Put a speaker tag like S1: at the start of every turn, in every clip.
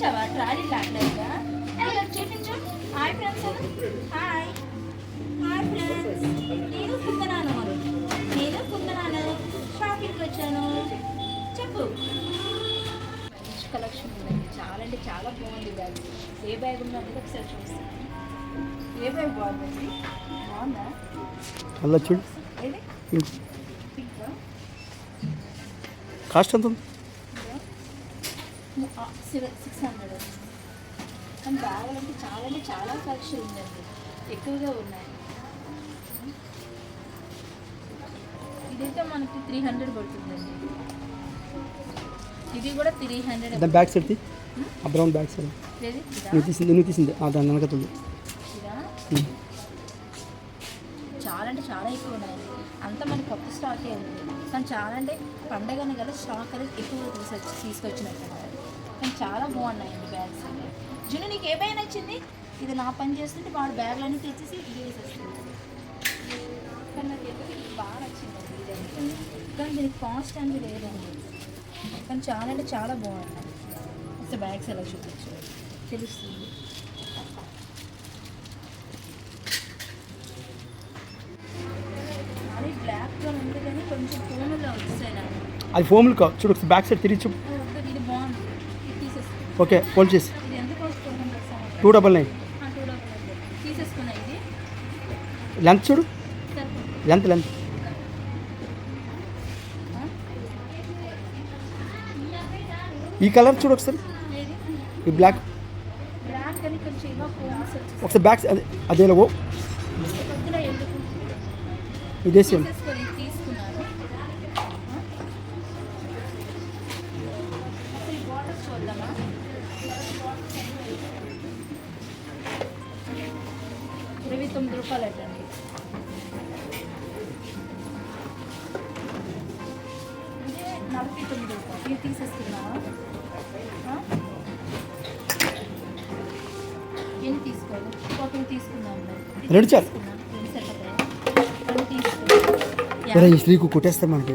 S1: వచ్చావా ట్రాలీ లాగలేదా చూపించు. Hi friends hi hi friends నేను కుందనాను నేను కుందనాను షాపింగ్కి వచ్చాను. చెప్పు. మంచి కలెక్షన్ ఉందండి చాలా అంటే చాలా బాగుంది బ్యాగ్ ఏ బ్యాగ్ ఉందో అనేది ఒకసారి చూస్తాను ఏ బ్యాగ్ బాగుందండి? బాగుందా?
S2: అలా చూడు. కాస్ట్ ఎంత ఉంది?
S1: సిక్స్ హండ్రెడ్ కానీ బ్యాగులంటే చాలా అంటే చాలా కలెక్షన్ ఉందండి. ఎక్కువగా ఉన్నాయి. ఇదైతే మనకి త్రీ హండ్రెడ్ పడుతుందండి. ఇది కూడా త్రీ హండ్రెడ్
S2: దాని బ్యాక్ సైడ్ ఆ బ్రౌన్ బ్యాక్ సైడ్? నువ్వు తీసింది నువ్వు తీసింది. ఆ, దాని వెనకతుంది?
S1: చాలా అంటే చాలా ఎక్కువ ఉన్నాయండి అంతా మనకి కొత్త స్టాకే ఉంది. కానీ చాలా అంటే పండగని కదా స్టాక్ అనేది ఎక్కువ తీసుకొచ్చి తీసుకొచ్చినట్టు కానీ చాలా బాగున్నాయండి బ్యాగ్స్ అన్ని. జున్ను నీకు ఏ బ్యాగ్ నచ్చింది? ఇది నా పని చేస్తుంటే వాడు బ్యాగ్లన్నీ తెచ్చేసి ఇది వేసేస్తుంది కానీ నాకు ఎందుకు ఇది బాగా నచ్చిందండి ఇదైతే కానీ దీనికి కాస్ట్ అనేది లేదండి. కానీ చాలా అంటే చాలా బాగున్నాయి. ఒకసారి బ్యాగ్స్ ఎలా చూపించు తెలుస్తుంది. అది బ్లాక్గా ఉంది కానీ కొంచెం ఫోన్లో
S2: అది ఫోమ్లు చూడు బ్యాక్ సైడ్ తిరిగి చూడు
S1: ఓ, వద్దు, ఇది బాగుంది ఇది తీసేసుకో
S2: ఓకే ఫోల్డ్ చేసి.
S1: Two
S2: double nine. లెంత్ చూడు. Length length? ఈ కలర్ చూడు ఒకసారి. ఈ బ్లాక్ ఒకసారి బ్యాక్ అదే అదే ఓ.
S1: తొమ్మిది రూపాయలు అటండి నలభై తొమ్మిది రూపాయలు. ఇది తీసేసుకున్నావా? ఎన్ని తీసుకోవాలి? ఒకటి తీసుకుందాం
S2: రెండు చాలు.
S1: రెండు సరిపోతాయి రెండు
S2: స్త్రీకు కొట్టేస్తే మనకి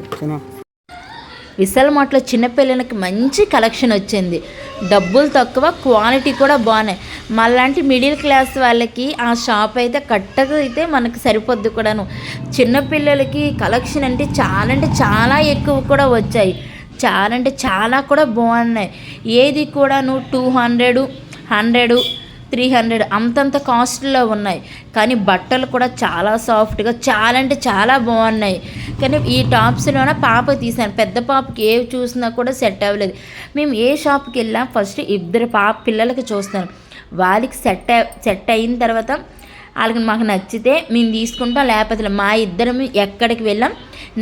S3: విశాల్ మార్ట్లో చిన్నపిల్లలకి మంచి కలెక్షన్ వచ్చింది. డబ్బులు తక్కువ క్వాలిటీ కూడా బాగున్నాయి మళ్ళాంటి మిడిల్ క్లాస్ వాళ్ళకి ఆ షాప్ అయితే కట్టగా అయితే మనకు సరిపోద్ది కూడాను. చిన్నపిల్లలకి కలెక్షన్ అంటే చాలా అంటే చాలా ఎక్కువ కూడా వచ్చాయి. చాలా అంటే చాలా కూడా బాగున్నాయి. ఏది కూడాను two hundred hundred three hundred అంతంత కాస్ట్లో ఉన్నాయి. కానీ బట్టలు కూడా చాలా సాఫ్ట్గా చాలా అంటే చాలా బాగున్నాయి. కానీ ఈ టాప్స్లోన పాప తీసాను పెద్ద పాపకి ఏ చూసినా కూడా సెట్ అవ్వలేదు. మేము ఏ షాప్కి వెళ్ళాం ఫస్ట్ ఇద్దరు పాప పిల్లలకి చూస్తాను. వాళ్ళకి సెట్ సెట్ అయిన తర్వాత వాళ్ళకి మాకు నచ్చితే మేము తీసుకుంటాం. లేకపోతే మా ఇద్దరం ఎక్కడికి వెళ్ళాం.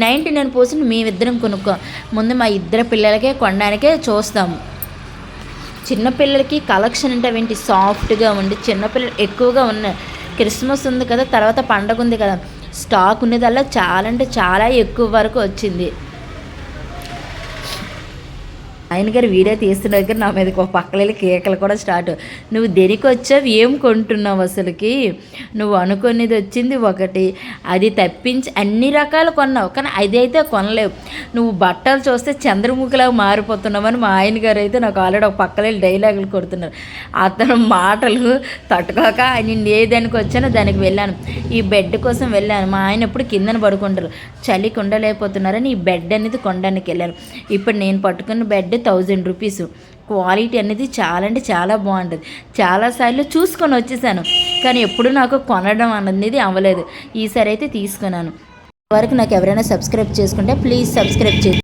S3: నైంటీ నైన్ పర్సెంట్ మేమిద్దరం కొనుక్కోం. ముందు మా ఇద్దరు పిల్లలకే కొనడానికే చూస్తాము చిన్నపిల్లలకి కలెక్షన్ అంటే ఏంటి సాఫ్ట్గా ఉండి చిన్నపిల్లలు ఎక్కువగా ఉన్నాయి క్రిస్మస్ ఉంది కదా తర్వాత పండగ ఉంది కదా. స్టాక్ ఉన్నదల్లా చాలా అంటే చాలా ఎక్కువ వరకు వచ్చింది. ఆయన గారు వీడియో తీస్తున్న దగ్గర నా మీదకి ఒక పక్కలెళ్ళి కేకలు కూడా స్టార్ట్. నువ్వు దేనికి వచ్చావు? ఏం కొంటున్నావు అసలుకి? నువ్వు అనుకునేది వచ్చింది ఒకటి. అది తప్పించి అన్ని రకాలు కొన్నావు కానీ అది అయితే కొనలేవు. నువ్వు బట్టలు చూస్తే చంద్రముఖిలాగా మారిపోతున్నావని మా ఆయన గారు అయితే నాకు ఆల్రెడీ ఒక పక్కలెళ్ళి డైలాగులు కొడుతున్నారు. అతను మాటలు తట్టుకోక నేను ఏ దానికి వచ్చానో దానికి వెళ్ళాను. ఈ బెడ్ కోసం వెళ్ళాను. మా ఆయన ఎప్పుడు కిందన పడుకుంటారు. చలికి ఉండలేకపోతున్నారని ఈ బెడ్ అనేది కొనడానికి వెళ్ళాను. ఇప్పుడు నేను పట్టుకున్న బెడ్ థౌజండ్ రూపీస్. క్వాలిటీ అనేది చాలా అంటే చాలా బాగుంటుంది. చాలాసార్లు చూసుకొని వచ్చేసాను. కానీ ఎప్పుడు నాకు కొనడం అనేది అవ్వలేదు. ఈసారి అయితే తీసుకున్నాను. వరకు నాకు ఎవరైనా సబ్స్క్రైబ్ చేసుకుంటే ప్లీజ్ సబ్స్క్రైబ్ చేసి